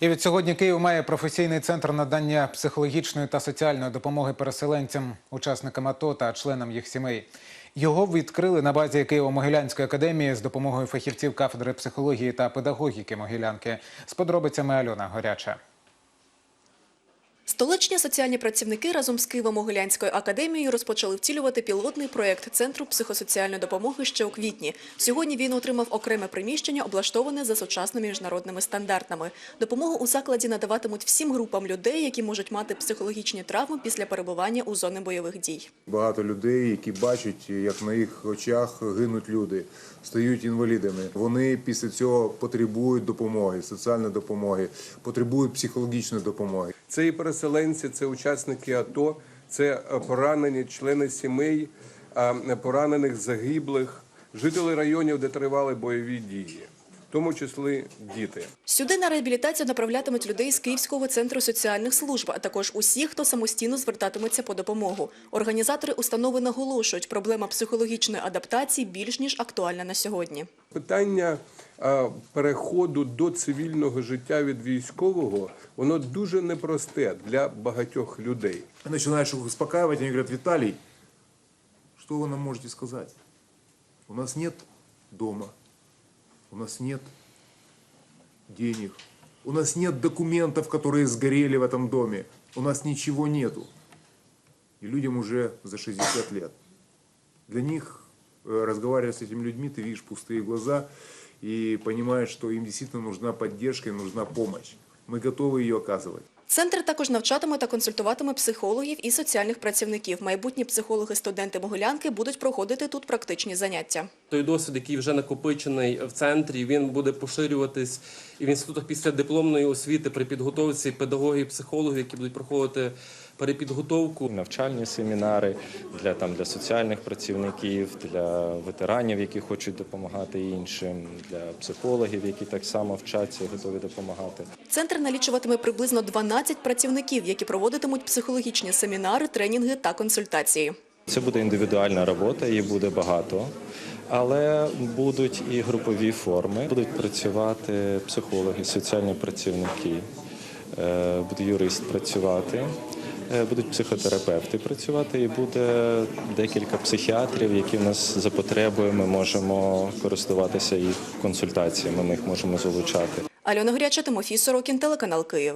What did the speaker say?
І від сьогодні Київ має професійний центр надання психологічної та соціальної допомоги переселенцям, учасникам АТО та членам їх сімей. Його відкрили на базі Києво-Могилянської академії з допомогою фахівців кафедри психології та педагогіки Могилянки. З подробицями Альона Горяча. Столичні соціальні працівники разом з Києво-Могилянською академією розпочали втілювати пілотний проєкт Центру психосоціальної допомоги ще у квітні. Сьогодні він отримав окреме приміщення, облаштоване за сучасними міжнародними стандартами. Допомогу у закладі надаватимуть всім групам людей, які можуть мати психологічні травми після перебування у зони бойових дій. Багато людей, які бачать, як на їх очах гинуть люди, стають інвалідами. Вони після цього потребують допомоги, соціальної допомоги, потребують психологічної допомоги. Це і переселенці, це учасники АТО, це е, поранені члени сімей, е, поранених загиблих, жителі районів, де тривали бойові дії, в тому числі діти. Сюди на реабілітацію направлятимуть людей з Київського центру соціальних служб, а також усіх, хто самостійно звертатиметься по допомогу. Організатори установи наголошують, проблема психологічної адаптації більш ніж актуальна на сьогодні. Питання переходу до цивільного життя від військового, воно дуже непросте для багатьох людей. Начинаешь их успокаивать, они говорят, Виталий, что вы нам можете сказать? У нас нет дома, у нас нет денег, у нас нет документов, которые сгорели в этом доме, у нас ничего нету. И людям уже за 60 лет. Для них, э, разговаривая с этими людьми, ты видишь пустые глаза и понимаешь, что им действительно нужна поддержка, им нужна помощь. Мы готовы ее оказывать. Центр також навчатиме та консультуватиме психологів і соціальних працівників. Майбутні психологи-студенти Могилянки будуть проходити тут практичні заняття. Той досвід, який вже накопичений в центрі, він буде поширюватись і в інститутах після дипломної освіти при підготовці педагогів, психологів, які будуть проходити перепідготовку. навчальні семінари для там для соціальних працівників, для ветеранів, які хочуть допомагати іншим, для психологів, які так само вчаться і готові допомагати. Центр налічуватиме приблизно 12 працівників, які проводитимуть психологічні семінари, тренінги та консультації. Це буде індивідуальна робота, її буде багато. Але будуть і групові форми, будуть працювати психологи, соціальні працівники, е, буде юрист працювати, е, будуть психотерапевти працювати, і буде декілька психіатрів, які в нас за потребою ми можемо користуватися їх консультаціями. Ми їх можемо залучати. Альона Горяча, Тимофій Сорокін, телеканал Київ.